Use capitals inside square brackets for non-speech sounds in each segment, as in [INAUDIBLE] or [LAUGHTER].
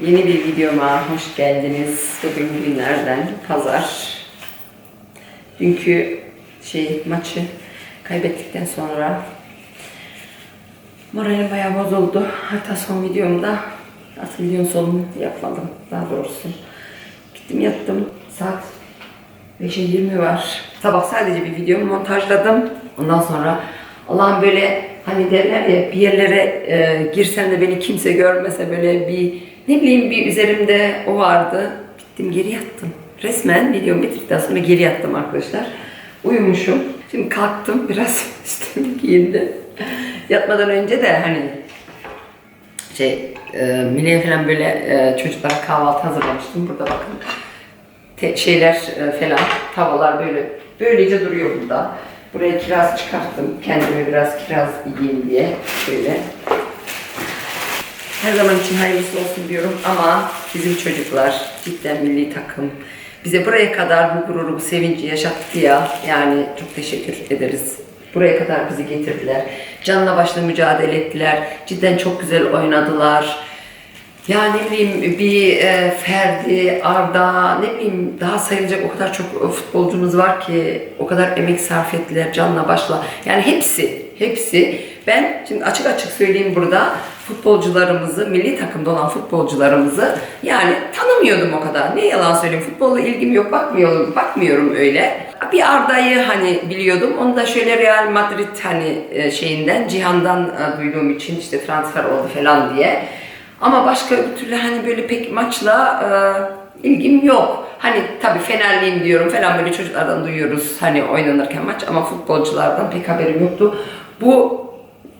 Yeni bir videoma hoş geldiniz. Bugün günlerden pazar. Dünkü şey maçı kaybettikten sonra moralim bayağı bozuldu. Hatta son videomda aslında videonun sonunu yapmadım daha doğrusu. Gittim yattım. Saat 5'e 20 var. Sabah sadece bir videomu montajladım. Ondan sonra Allah'ım böyle hani derler ya bir yerlere e, girsem de beni kimse görmese böyle bir ne bileyim bir üzerimde o vardı. Gittim geri yattım. Resmen videomu bitirdikten sonra geri yattım arkadaşlar. Uyumuşum. Şimdi kalktım [LAUGHS] biraz üstümü giyindim. Yatmadan önce de hani şey e, Mine'ye falan böyle e, çocuklara kahvaltı hazırlamıştım. Burada bakın te- şeyler e, falan tavalar böyle böylece duruyor burada. Buraya kiraz çıkarttım. Kendime biraz kiraz yiyeyim diye. Şöyle. Her zaman için hayırlısı olsun diyorum ama bizim çocuklar cidden milli takım. Bize buraya kadar bu gururu, bu sevinci yaşattı ya. Yani çok teşekkür ederiz. Buraya kadar bizi getirdiler. Canla başla mücadele ettiler. Cidden çok güzel oynadılar. Ya ne bileyim bir e, Ferdi, Arda, ne bileyim daha sayılacak o kadar çok futbolcumuz var ki o kadar emek sarf ettiler canla başla. Yani hepsi, hepsi. Ben şimdi açık açık söyleyeyim burada futbolcularımızı, milli takımda olan futbolcularımızı yani tanımıyordum o kadar. Ne yalan söyleyeyim futbolla ilgim yok bakmıyorum, bakmıyorum öyle. Bir Arda'yı hani biliyordum. Onu da şöyle Real Madrid hani e, şeyinden, Cihan'dan e, duyduğum için işte transfer oldu falan diye. Ama başka bir türlü hani böyle pek maçla e, ilgim yok. Hani tabii Fenerliyim diyorum falan böyle çocuklardan duyuyoruz hani oynanırken maç ama futbolculardan pek haberim yoktu. Bu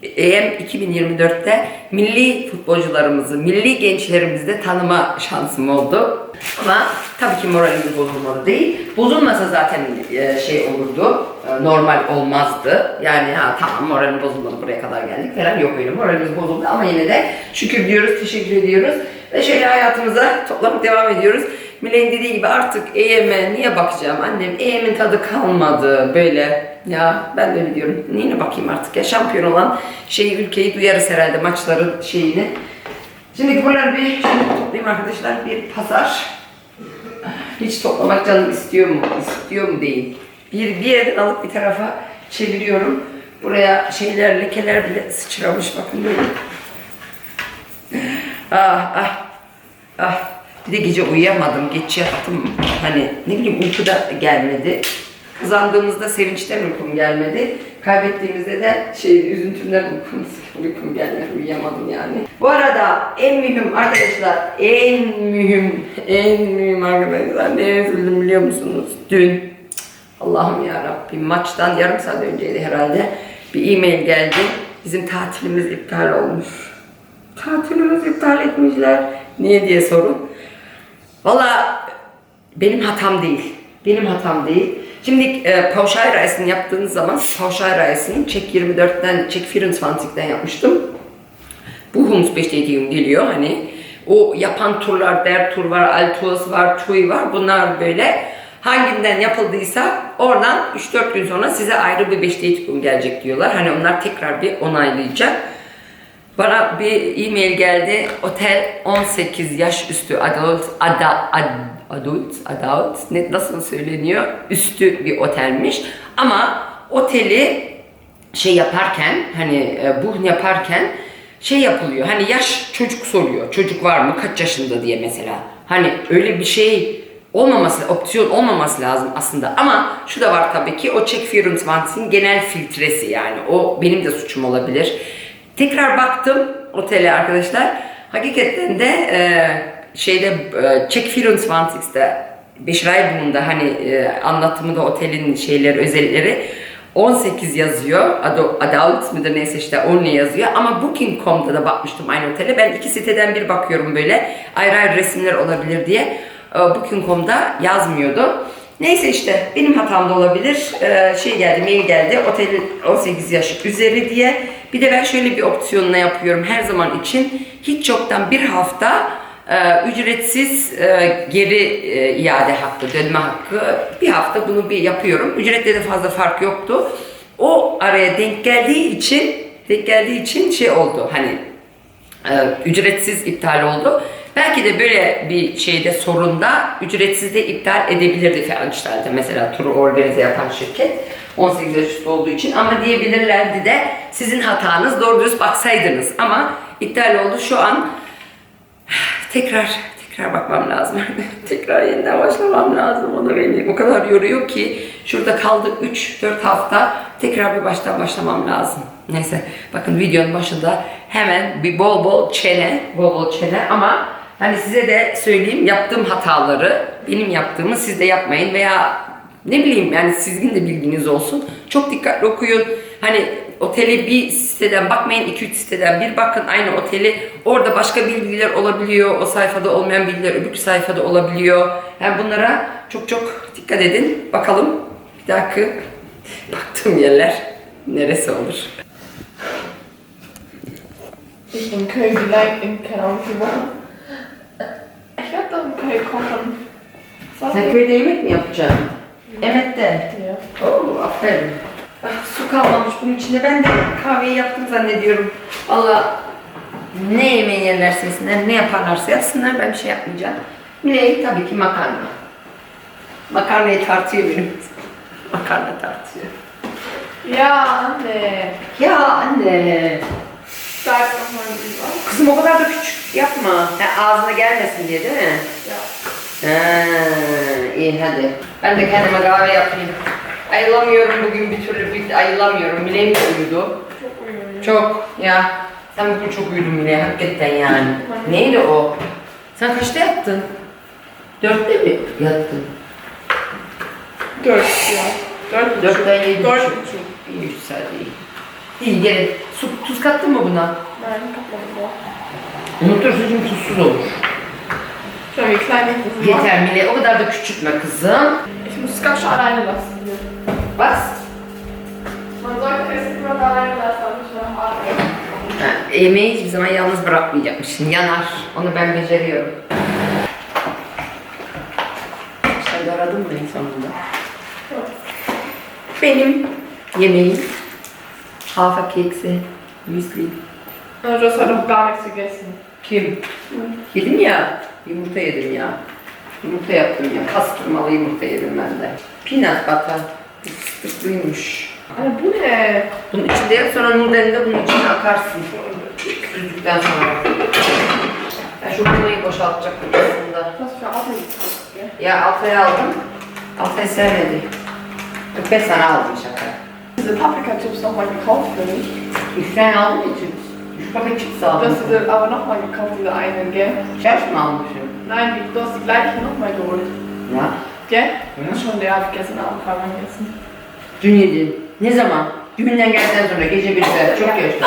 EM 2024'te milli futbolcularımızı, milli gençlerimizi de tanıma şansım oldu. Ama tabii ki moralimiz bozulmadı değil. Bozulmasa zaten e, şey olurdu, e, normal olmazdı. Yani ha tamam moralim bozulmadı buraya kadar geldik falan yok öyle moralimiz bozuldu ama yine de şükür diyoruz, teşekkür ediyoruz. Ve şöyle hayatımıza toplanıp devam ediyoruz. Mile'nin dediği gibi artık EYM'e niye bakacağım annem? EYM'in tadı kalmadı böyle. Ya ben de öyle diyorum. Neyine bakayım artık ya şampiyon olan şeyi ülkeyi duyarız herhalde maçların şeyini. Şimdi buraları bir toplayayım arkadaşlar. Bir pazar. Hiç toplamak canım istiyor mu? İstiyor mu değil. Bir, bir yerden alıp bir tarafa çeviriyorum. Buraya şeyler, lekeler bile sıçramış bakın böyle. Ah ah ah. Bir de gece uyuyamadım. Geç yattım. Hani ne bileyim uyku da gelmedi. Kazandığımızda sevinçten uykum gelmedi. Kaybettiğimizde de şey üzüntümden uykum, [LAUGHS] uykum gelmedi. Uyuyamadım yani. Bu arada en mühim arkadaşlar en mühim en mühim arkadaşlar ne üzüldüm biliyor musunuz? Dün Allah'ım ya Rabbim maçtan yarım saat önceydi herhalde bir e-mail geldi. Bizim tatilimiz iptal olmuş. Tatilimizi iptal etmişler. Niye diye sorun. Valla benim hatam değil. Benim hatam değil. Şimdi e, Pauschal Reis'ini yaptığınız zaman Pauschal Reis'ini Çek 24'ten, Çek 24'ten yapmıştım. Buchungsbestätigung geliyor hani. O yapan turlar, der tur var, Altours var, TUI var. Bunlar böyle hanginden yapıldıysa oradan 3-4 gün sonra size ayrı bir bestätigung gelecek diyorlar. Hani onlar tekrar bir onaylayacak. Bana bir e-mail geldi. Otel 18 yaş üstü adult ada, ad, adult adult ne nasıl söyleniyor? Üstü bir otelmiş. Ama oteli şey yaparken hani e, bu yaparken şey yapılıyor. Hani yaş çocuk soruyor. Çocuk var mı? Kaç yaşında diye mesela. Hani öyle bir şey olmaması, opsiyon olmaması lazım aslında. Ama şu da var tabii ki o Check 24'in genel filtresi yani. O benim de suçum olabilir. Tekrar baktım otele arkadaşlar. Hakikaten de e, şeyde e, Check 24'te Beşraybun'da hani e, anlatımında otelin şeyleri, özellikleri 18 yazıyor. Adult mıdır neyse işte 10 yazıyor. Ama Booking.com'da da bakmıştım aynı otele. Ben iki siteden bir bakıyorum böyle. Ayrı ayrı resimler olabilir diye. E, Booking.com'da yazmıyordu. Neyse işte benim hatam da olabilir. Ee, şey geldi, mail geldi. Otelin 18 yaş üzeri diye. Bir de ben şöyle bir opsiyonla yapıyorum her zaman için. Hiç yoktan bir hafta e, ücretsiz e, geri e, iade hakkı, dönme hakkı. Bir hafta bunu bir yapıyorum. Ücrette de fazla fark yoktu. O araya denk geldiği için denk geldiği için şey oldu hani e, ücretsiz iptal oldu. Belki de böyle bir şeyde sorunda ücretsiz de iptal edebilirdi Veranstalt'ta mesela turu organize yapan şirket 18 yaş üstü olduğu için ama diyebilirlerdi de sizin hatanız doğru dürüst baksaydınız ama iptal oldu şu an tekrar tekrar bakmam lazım. [LAUGHS] tekrar yeniden başlamam lazım. O da beni o kadar yoruyor ki şurada kaldı 3-4 hafta tekrar bir baştan başlamam lazım. Neyse bakın videonun başında hemen bir bol bol çene, bol bol çene ama hani size de söyleyeyim yaptığım hataları benim yaptığımı siz de yapmayın veya ne bileyim yani sizin de bilginiz olsun. Çok dikkatli okuyun. Hani oteli bir siteden bakmayın, 2-3 siteden bir bakın aynı oteli. Orada başka bilgiler olabiliyor. O sayfada olmayan bilgiler öbür sayfada olabiliyor. Yani bunlara çok çok dikkat edin. Bakalım bir dahaki baktığım yerler neresi olur. İn Köln vielleicht in Ich werde doch in Köln kochen. Sen köyde yemek mi yapacaksın? Evet de. Oo, aferin. Ah, su kalmamış bunun içinde. Ben de kahveyi yaptım zannediyorum. Valla ne yemeği yerlerse yesinler, ne yaparlarsa yapsınlar. Ben bir şey yapmayacağım. Miley tabii ki makarna. Makarnayı tartıyor benim. [LAUGHS] Makarna tartıyor. Ja, Anne. Ya anne. Kızım o kadar da küçük yapma. Ha, ağzına gelmesin diye değil mi? Ja. Ha, iyi hadi. Ben de kendime kahve yapayım. Ayılamıyorum bugün bir türlü bir ayılamıyorum. Miley mi uyudu? Çok uyuyor. Çok ya. Sen bugün çok uyudun Miley hakikaten yani. Neydi o? Sen kaçta yattın? Dörtte mi yattın? Dört ya. Dört Dörtten yedi Dört buçuk. buçuk. İyi üç saat iyi. İyi gelin. Su, tuz kattın mı buna? Nein, kaplumbağa. Unutursun tuzsuz olur. Wie klein mache. Yeter Miley o kadar da küçültme kızım. Ich muss ganz schön alleine lassen. Bas. Man sollte es immer alleine lassen. Ha, yemeği hiçbir zaman yalnız bırakmayacakmışsın. Yanar. Onu ben beceriyorum. Sen aradın mı en sonunda? Benim yemeğim Hafer Kekse, Müsli. Also, hast halt noch gar nichts gegessen. Kim? Yedim ya. Yumurta yedim ya. Yumurta yaptım ya. Pastırmalı yumurta yedim ben de. Peanut butter. Fıstıklıymış. Anne, bu ne? Bunun içinde yap sonra Nurden'de bunun içine akarsın. Süzdükten sonra. Ben şu bunayı boşaltacaktım aslında. Für Atmen gekauft, gell? Ya Altay'ı aldım. Altay sevmedi. Yok ben sana aldım şaka. Diese Paprika-Chips nochmal gekauft für mich. Üç tane aldım ya Kann ich nichts sagen. Du hast diese aber nochmal gekauft, diese einen, gell? Chefmann bestimmt. Nein, du hast die gleiche nochmal geholt. Ja? Gell? Ja. Schon der hat gestern Abend Karma gegessen. Dünn Ne sag mal, dünden gestern so, da gehst du wieder zur Kirche.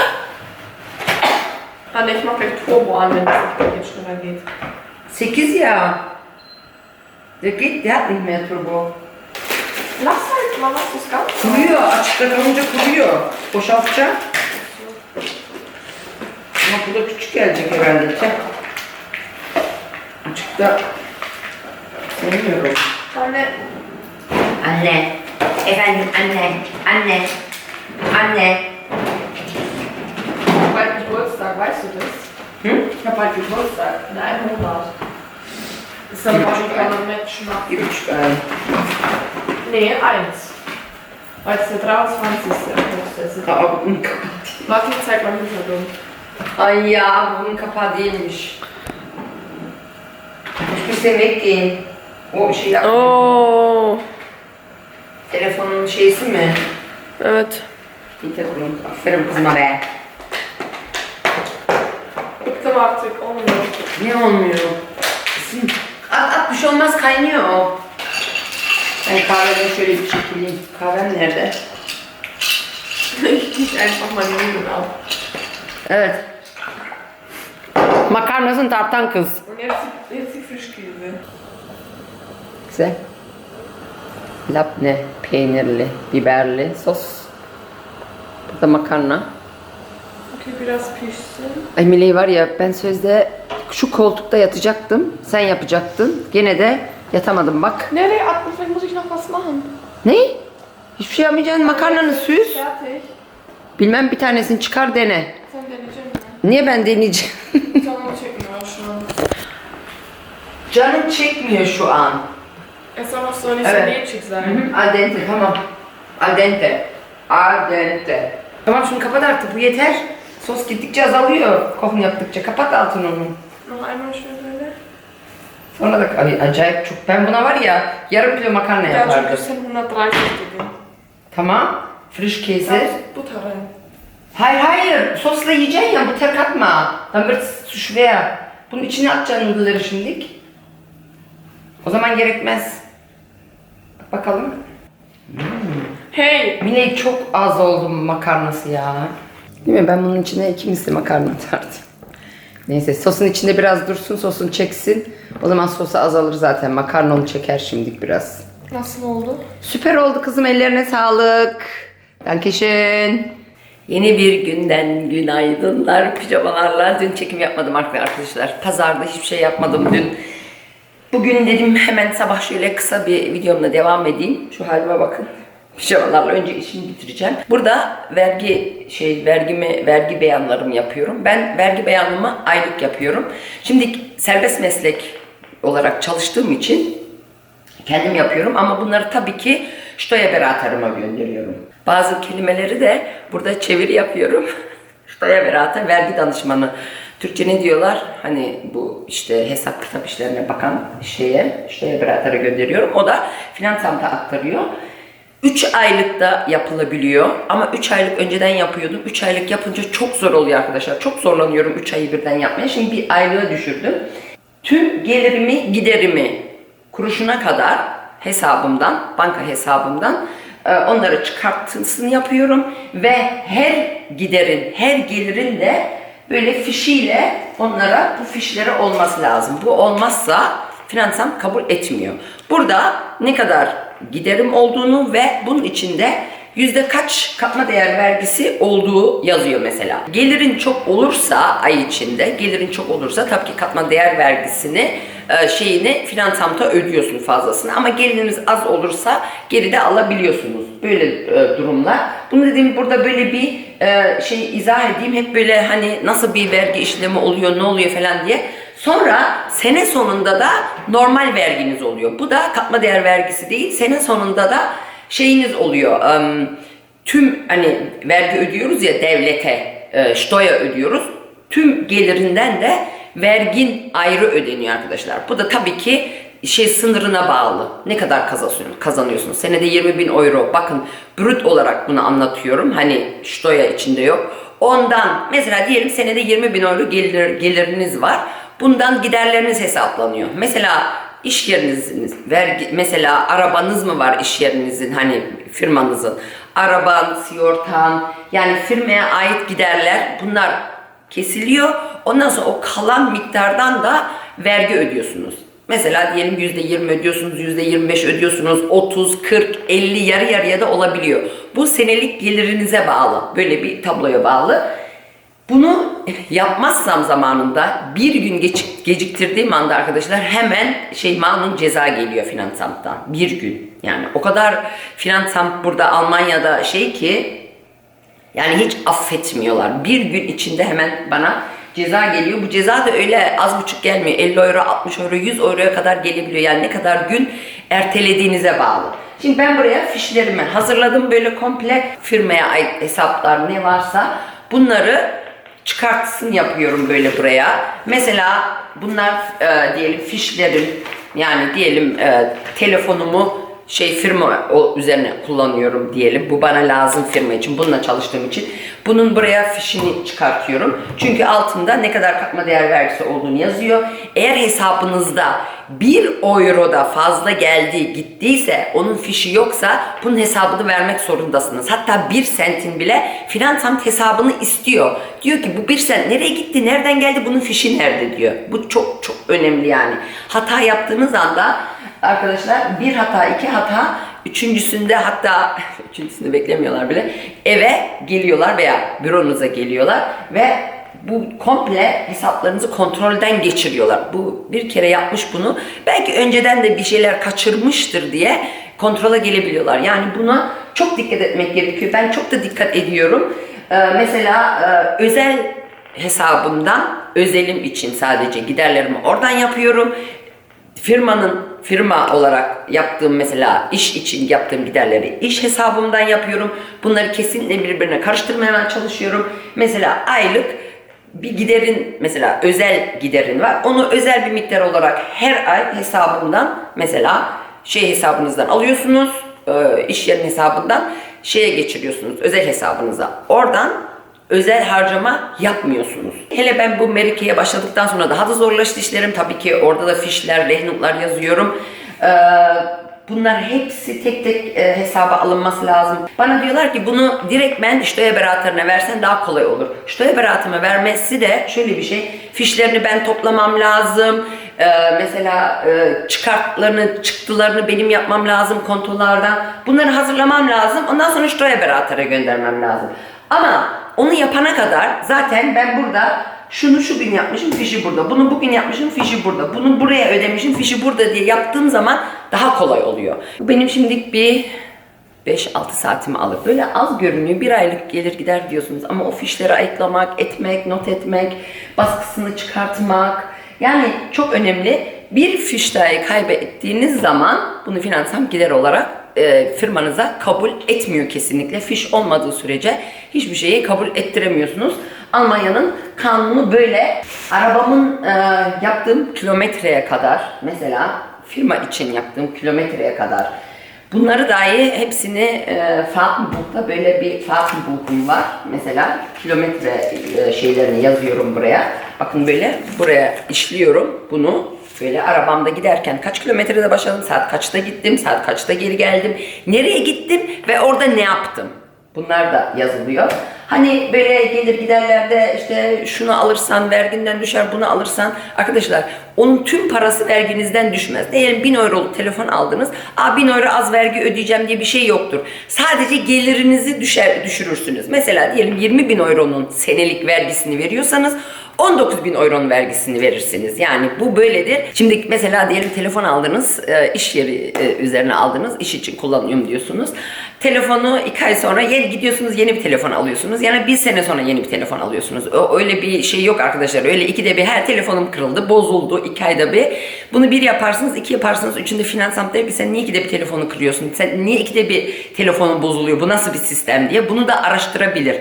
Anne, ich mach gleich Turbo an, wenn es jetzt schneller geht. Sick ist ja. Der geht, der hat nicht mehr Turbo. Lass halt mal, lass das ganz. Kurier, Anstellung der Kurier. Wo schafft er? Ama bu da küçük gelecek herhalde. Çek. Açıkta sevmiyorum. Anne, Anne. Efendim anne. Anne. Anne. ich hab bald Geburtstag, weißt du das? Hm? Ich hab bald Geburtstag, in einem Monat. Ist dann wahrscheinlich auch noch Match machen. Buçuk ay. Nee, eins. Weil es der 23. August ist. Bunun kapağı. Warte, ich zeig mal Hintergrund. Ay ya bunun kapağı değilmiş. Hiçbir yemek yiyin. O şey. Oh, Telefonun şeysi mi? evet. Hintergrund. Aferin kızıma be. Bıktım artık, olmuyor. Ne olmuyor? Kızım, At at bir şey olmaz kaynıyor o. Ben kahveden şöyle bir çekileyim. Kahvem nerede? Ich gieße einfach mal die Nudeln ab. Evet. Makarnasını tartan kız. Jetzt, jetzt die Fischkäse. Güzel. Labne peynirli, biberli sos. Burada makarna. Okay, biraz pişsin. Emily var ya ben sözde şu koltukta yatacaktım. Sen yapacaktın. Gene de yatamadım bak. Nereye ich noch was machen. Ne? Hiçbir şey yapmayacaksın. Makarnanı süz. Fertig. Bilmem bir tanesini çıkar dene. Sen deneyeceğim mi? Niye ben deneyeceğim? Tamam çekmiyor şu an. Canım çekmiyor şu an. Es soll auch so nicht Evet. hı, Al dente tamam. Al dente. Al dente. Tamam şunu kapat artık bu yeter. Sos gittikçe azalıyor kokunu yaptıkça. Kapat altını onu. Noch einmal schön weiter. Sonra da Ay, acayip çok. Ben buna var ya yarım kilo makarna schon yapardım. bis 130 gegeben. Tamam. Frisch Da Käse. ist Butter rein. Hayır hayır. Sosla yiyeceksin ya. Katma. Dann wird es zu schwer. Bunun içine atacaksın noodle'ları şimdilik. O zaman gerekmez. Bak bakalım. Hey! Mine çok az oldu makarnası ya. Değil mi? Ben bunun içine iki misli makarna atardım. Neyse sosun içinde biraz dursun, sosun çeksin. O zaman sosu azalır zaten. Makarna onu çeker şimdilik biraz. Nasıl oldu? Süper oldu kızım ellerine sağlık. Dankeschön. Yeni bir günden günaydınlar pijamalarla. Dün çekim yapmadım arkadaşlar. Pazarda hiçbir şey yapmadım dün. Bugün dedim hemen sabah şöyle kısa bir videomla devam edeyim. Şu halime bakın. Pijamalarla önce işimi bitireceğim. Burada vergi şey vergimi vergi beyanlarımı yapıyorum. Ben vergi beyanımı aylık yapıyorum. Şimdi serbest meslek olarak çalıştığım için kendim yapıyorum ama bunları tabii ki Steuerberater'ıma gönderiyorum. Bazı kelimeleri de burada çeviri yapıyorum. [LAUGHS] Steuerberater, vergi danışmanı. Türkçe ne diyorlar? Hani bu işte hesap kitap işlerine bakan şeye, Steuerberater'e gönderiyorum. O da Finansamt'a aktarıyor. 3 aylıkta yapılabiliyor ama 3 aylık önceden yapıyordum. 3 aylık yapınca çok zor oluyor arkadaşlar. Çok zorlanıyorum 3 ayı birden yapmaya. Şimdi bir aylığa düşürdüm. Tüm gelirimi, giderimi kuruşuna kadar hesabımdan, banka hesabımdan e, onları çıkartısını yapıyorum ve her giderin, her gelirin de böyle fişiyle onlara bu fişleri olması lazım. Bu olmazsa finansam kabul etmiyor. Burada ne kadar giderim olduğunu ve bunun içinde yüzde kaç katma değer vergisi olduğu yazıyor mesela. Gelirin çok olursa ay içinde, gelirin çok olursa tabii ki katma değer vergisini e, şeyini finansamta ödüyorsun fazlasını ama geliriniz az olursa geride alabiliyorsunuz. Böyle e, durumlar. Bunu dediğim burada böyle bir e, şey izah edeyim. Hep böyle hani nasıl bir vergi işlemi oluyor, ne oluyor falan diye. Sonra sene sonunda da normal verginiz oluyor. Bu da katma değer vergisi değil. Sene sonunda da şeyiniz oluyor. tüm hani vergi ödüyoruz ya devlete, e, steuer ödüyoruz. Tüm gelirinden de vergin ayrı ödeniyor arkadaşlar. Bu da tabii ki şey sınırına bağlı. Ne kadar kazanıyorsunuz? Senede 20 bin euro. Bakın brüt olarak bunu anlatıyorum. Hani steuer içinde yok. Ondan mesela diyelim senede 20 bin euro gelir, geliriniz var. Bundan giderleriniz hesaplanıyor. Mesela iş yerinizin vergi mesela arabanız mı var iş yerinizin hani firmanızın araban, sigortan yani firmaya ait giderler bunlar kesiliyor. Ondan sonra o kalan miktardan da vergi ödüyorsunuz. Mesela diyelim %20 ödüyorsunuz, %25 ödüyorsunuz, 30, 40, 50 yarı yarıya da olabiliyor. Bu senelik gelirinize bağlı. Böyle bir tabloya bağlı. Bunu yapmazsam zamanında bir gün geç- geciktirdiğim anda arkadaşlar hemen şey malum ceza geliyor Finansamt'tan. Bir gün. Yani o kadar Finansamt burada Almanya'da şey ki yani hiç affetmiyorlar. Bir gün içinde hemen bana ceza geliyor. Bu ceza da öyle az buçuk gelmiyor. 50 euro, 60 euro, 100 euroya kadar gelebiliyor. Yani ne kadar gün ertelediğinize bağlı. Şimdi ben buraya fişlerimi hazırladım. Böyle komple firmaya ait hesaplar ne varsa bunları çıkartsın yapıyorum böyle buraya. Mesela bunlar e, diyelim fişlerim yani diyelim e, telefonumu şey firma üzerine kullanıyorum diyelim. Bu bana lazım firma için. Bununla çalıştığım için. Bunun buraya fişini çıkartıyorum. Çünkü altında ne kadar katma değer vergisi olduğunu yazıyor. Eğer hesabınızda 1 euro da fazla geldi gittiyse onun fişi yoksa bunun hesabını vermek zorundasınız. Hatta 1 sentin bile Finansamt hesabını istiyor. Diyor ki bu 1 sent nereye gitti, nereden geldi, bunun fişi nerede diyor. Bu çok çok önemli yani. Hata yaptığınız anda arkadaşlar bir hata, iki hata, üçüncüsünde hatta [LAUGHS] üçüncüsünde beklemiyorlar bile eve geliyorlar veya büronuza geliyorlar ve bu komple hesaplarınızı kontrolden geçiriyorlar. Bu bir kere yapmış bunu. Belki önceden de bir şeyler kaçırmıştır diye kontrola gelebiliyorlar. Yani buna çok dikkat etmek gerekiyor. Ben çok da dikkat ediyorum. Ee, mesela e, özel hesabımdan özelim için sadece giderlerimi oradan yapıyorum firmanın firma olarak yaptığım mesela iş için yaptığım giderleri iş hesabımdan yapıyorum. Bunları kesinlikle birbirine karıştırmamaya çalışıyorum. Mesela aylık bir giderin mesela özel giderin var. Onu özel bir miktar olarak her ay hesabımdan mesela şey hesabınızdan alıyorsunuz. e, iş yerinin hesabından şeye geçiriyorsunuz özel hesabınıza. Oradan özel harcama yapmıyorsunuz. Hele ben bu Merike'ye başladıktan sonra daha da zorlaştı işlerim. Tabii ki orada da fişler, rehnutlar yazıyorum. Ee, bunlar hepsi tek tek e, hesaba alınması lazım. Bana diyorlar ki bunu direkt ben Steuer Berater'ine versen daha kolay olur. Steuer Berater'ime vermesi de şöyle bir şey. Fişlerini ben toplamam lazım. Ee, mesela e, çıkartlarını, çıktılarını benim yapmam lazım kontolardan. Bunları hazırlamam lazım. Ondan sonra Steuer Berater'e göndermem lazım. Ama onu yapana kadar zaten ben burada şunu şu gün yapmışım fişi burada. Bunu bugün yapmışım fişi burada. Bunu buraya ödemişim fişi burada diye yaptığım zaman daha kolay oluyor. Benim şimdilik bir 5-6 saatimi alır. Böyle az görünüyor. Bir aylık gelir gider diyorsunuz. Ama o fişleri ayıklamak, etmek, not etmek, baskısını çıkartmak. Yani çok önemli. Bir fiş dahi kaybettiğiniz zaman bunu finansal gider olarak e, firmanıza kabul etmiyor kesinlikle. Fiş olmadığı sürece hiçbir şeyi kabul ettiremiyorsunuz. Almanya'nın kanunu böyle. Arabamın e, yaptığım kilometreye kadar mesela firma için yaptığım kilometreye kadar Bunları dahi hepsini e, Fahrtenbuch'ta böyle bir Fahrtenbuch'um var. Mesela kilometre e, şeylerini yazıyorum buraya. Bakın böyle buraya işliyorum bunu. Böyle arabamda giderken kaç kilometrede başladım, saat kaçta gittim, saat kaçta geri geldim, nereye gittim ve orada ne yaptım. Bunlar da yazılıyor. Hani böyle gelir giderlerde işte şunu alırsan verginden düşer, bunu alırsan arkadaşlar onun tüm parası verginizden düşmez. Diyelim 1000 euroluk telefon aldınız. Aa 1000 euro az vergi ödeyeceğim diye bir şey yoktur. Sadece gelirinizi düşer, düşürürsünüz. Mesela diyelim 20 bin euronun senelik vergisini veriyorsanız 19 bin euronun vergisini verirsiniz. Yani bu böyledir. Şimdi mesela diyelim telefon aldınız, e, iş yeri e, üzerine aldınız, iş için kullanıyorum diyorsunuz. Telefonu iki ay sonra yeni gidiyorsunuz yeni bir telefon alıyorsunuz. Yani bir sene sonra yeni bir telefon alıyorsunuz. Öyle bir şey yok arkadaşlar. Öyle ikide bir her telefonum kırıldı, bozuldu iki ayda bir. Bunu bir yaparsınız, iki yaparsınız, üçünde finans der ki sen niye ikide bir telefonu kırıyorsun? Sen niye ikide bir telefonun bozuluyor? Bu nasıl bir sistem diye. Bunu da araştırabilir.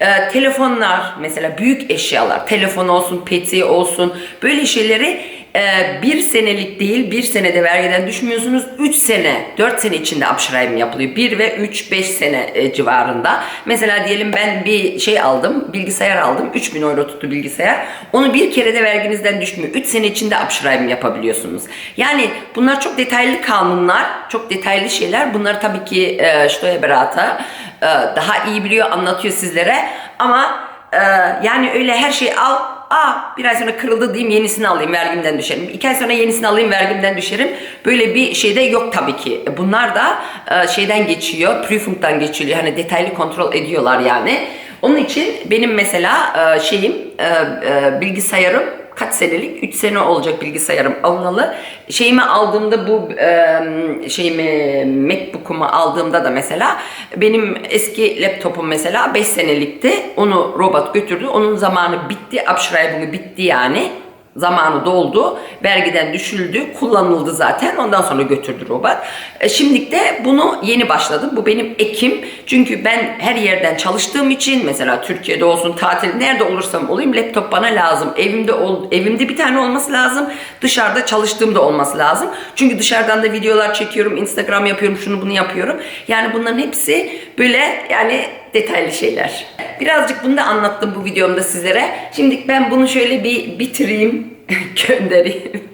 Ee, telefonlar mesela büyük eşyalar telefon olsun peti olsun böyle şeyleri e, bir senelik değil bir senede vergiden düşmüyorsunuz. 3 sene 4 sene içinde abschreiben yapılıyor. 1 ve 3 5 sene e, civarında. Mesela diyelim ben bir şey aldım bilgisayar aldım. 3000 euro tuttu bilgisayar. Onu bir kere de verginizden düşmüyor. 3 sene içinde abschreiben yapabiliyorsunuz. Yani bunlar çok detaylı kanunlar çok detaylı şeyler. Bunları tabii ki e, Steuerberater e, daha iyi biliyor anlatıyor sizlere ama e, yani öyle her şeyi al Aa bir ay sonra kırıldı diyeyim yenisini alayım vergimden düşerim. İki ay sonra yenisini alayım vergimden düşerim. Böyle bir şey de yok tabii ki. Bunlar da e, şeyden geçiyor. Prüfung'dan geçiliyor. Hani detaylı kontrol ediyorlar yani. Onun için benim mesela e, şeyim e, e, bilgisayarım kaç senelik? 3 sene olacak bilgisayarım alınalı. Şeyimi aldığımda bu e, şeyimi Macbook'umu aldığımda da mesela benim eski laptopum mesela 5 senelikti. Onu robot götürdü. Onun zamanı bitti. Abschreibung'u bitti yani. Zamanı doldu. Vergiden düşüldü. Kullanıldı zaten. Ondan sonra götürdü robot. E, şimdilik de bunu yeni başladım. Bu benim ekim. Çünkü ben her yerden çalıştığım için mesela Türkiye'de olsun tatil nerede olursam olayım laptop bana lazım. Evimde ol, evimde bir tane olması lazım. Dışarıda çalıştığımda olması lazım. Çünkü dışarıdan da videolar çekiyorum. Instagram yapıyorum. Şunu bunu yapıyorum. Yani bunların hepsi böyle yani detaylı şeyler. Birazcık bunu da anlattım bu videomda sizlere. Şimdi ben bunu şöyle bir bitireyim, [LAUGHS] göndereyim.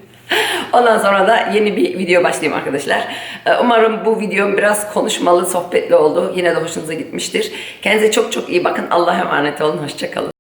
Ondan sonra da yeni bir video başlayayım arkadaşlar. Ee, Umarım bu videom biraz konuşmalı, sohbetli oldu. Yine de hoşunuza gitmiştir. Kendinize çok çok iyi bakın. Allah'a emanet olun. Hoşçakalın.